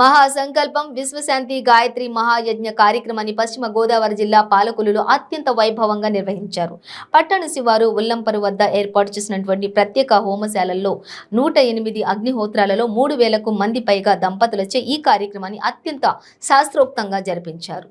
మహాసంకల్పం విశ్వశాంతి గాయత్రి మహాయజ్ఞ కార్యక్రమాన్ని పశ్చిమ గోదావరి జిల్లా పాలకులు అత్యంత వైభవంగా నిర్వహించారు. పట్టణ శివారు ఉల్లంపరు వద్ద ఏర్పాటు చేసినటువంటి ప్రత్యేక హోమశాలల్లో నూట ఎనిమిది అగ్నిహోత్రాలలో మూడు వేలకు మంది పైగా దంపతులచే ఈ కార్యక్రమాన్ని అత్యంత శాస్త్రోక్తంగా జరిపించారు.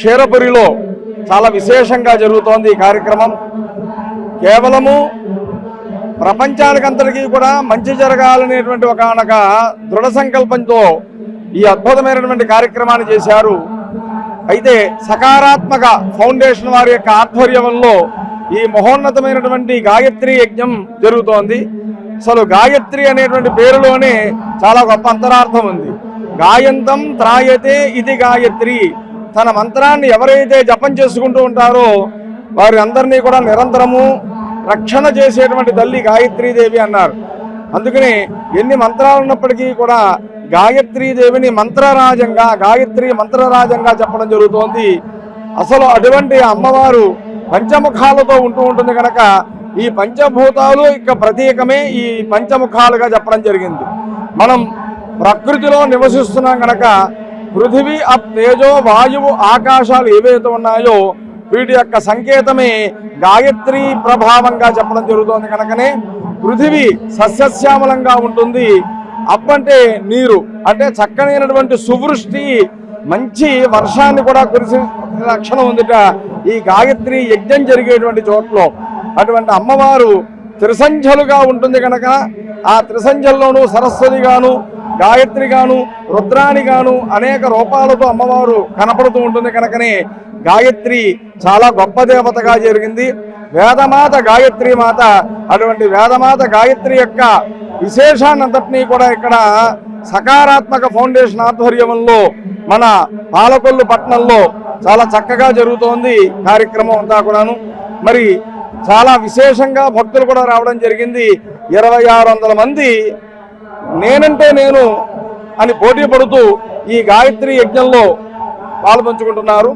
క్షీరపురిలో చాలా విశేషంగా జరుగుతోంది ఈ కార్యక్రమం. కేవలము ప్రపంచానికంతటికీ కూడా మంచి జరగాలనేటువంటి ఒక అనక దృఢ సంకల్పంతో ఈ అద్భుతమైనటువంటి కార్యక్రమాన్ని చేశారు. అయితే సకారాత్మక ఫౌండేషన్ వారి యొక్క ఆధ్వర్యంలో ఈ మహోన్నతమైనటువంటి గాయత్రి యజ్ఞం జరుగుతోంది. అసలు గాయత్రి అనేటువంటి పేరులోనే చాలా గొప్ప అంతరార్థం ఉంది. గాయంతం త్రాయతే ఇది గాయత్రి. తన మంత్రాన్ని ఎవరైతే జపం చేసుకుంటూ ఉంటారో వారి అందరినీ కూడా నిరంతరము రక్షణ చేసేటువంటి తల్లి గాయత్రీదేవి అన్నారు. అందుకని ఎన్ని మంత్రాలు ఉన్నప్పటికీ కూడా గాయత్రీదేవిని మంత్రరాజంగా గాయత్రి మంత్రరాజంగా చెప్పడం జరుగుతోంది. అసలు అటువంటి అమ్మవారు పంచముఖాలతో ఉంటూ ఉంటుంది కనుక ఈ పంచభూతాలు ఇక ప్రతీకమే ఈ పంచముఖాలుగా చెప్పడం జరిగింది. మనం ప్రకృతిలో నివసిస్తున్నాం కనుక పృథివీ అప్ తేజో వాయువు ఆకాశాలు ఏవైతే ఉన్నాయో వీటి యొక్క సంకేతమే గాయత్రి ప్రభావంగా చెప్పడం జరుగుతోంది కనుకనే. పృథివీ సస్యశ్యామలంగా ఉంటుంది. అప్ అంటే నీరు అంటే చక్కనైనటువంటి సువృష్టి మంచి వర్షాన్ని కూడా కురిసే లక్షణం ఉందిట. ఈ గాయత్రి యజ్ఞం జరిగేటువంటి చోట్ల అటువంటి అమ్మవారు త్రిసంధ్యలుగా ఉంటుంది కనుక ఆ త్రిసంధ్యల్లోనూ సరస్వతిగాను గాయత్రి గాను రుద్రాని గాను అనేక రూపాలతో అమ్మవారు కనపడుతూ ఉంటుంది కనుకనే గాయత్రి చాలా గొప్ప దేవతగా జరిగింది. వేదమాత గాయత్రి మాత అటువంటి వేదమాత గాయత్రి యొక్క విశేషాన్నంతటినీ కూడా ఇక్కడ సకారాత్మక ఫౌండేషన్ ఆధ్వర్యంలో మన పాలకొల్లు పట్టణంలో చాలా చక్కగా జరుగుతోంది కార్యక్రమం అంతా కూడాను. మరి చాలా విశేషంగా భక్తులు కూడా రావడం జరిగింది. ఇరవై ఆరు వందల మంది నేనంటే నేను అని పోటీ పడుతూ ఈ గాయత్రి యజ్ఞంలో పాల్పంచుకుంటున్నారు.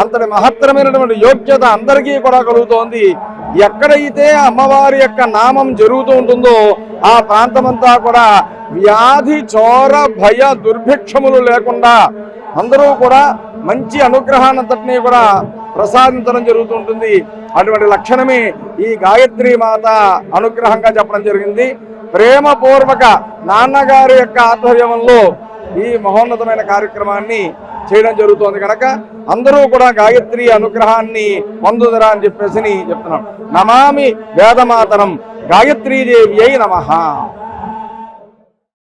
అంతటి మహత్తరమైనటువంటి యోగ్యత అందరికీ కూడా కలుగుతోంది. ఎక్కడైతే అమ్మవారి యొక్క నామం జరుగుతూ ఉంటుందో ఆ ప్రాంతమంతా కూడా వ్యాధి చోర భయ దుర్భిక్షములు లేకుండా అందరూ కూడా మంచి అనుగ్రహాన్నంతటినీ కూడా ప్రసాదించడం జరుగుతుంటుంది అటువంటి లక్షణమే ఈ గాయత్రి మాత అనుగ్రహంగా చెప్పడం జరిగింది. ప్రేమపూర్వక నాన్నగారి యొక్క ఆధ్వర్యంలో ఈ మహోన్నతమైన కార్యక్రమాన్ని చేయడం జరుగుతోంది కనుక అందరూ కూడా గాయత్రి అనుగ్రహాన్ని పొందుదరా అని చెప్పేసి చెప్తున్నాం. నమామి వేదమాతరం గాయత్రీదేవి అయి నమ.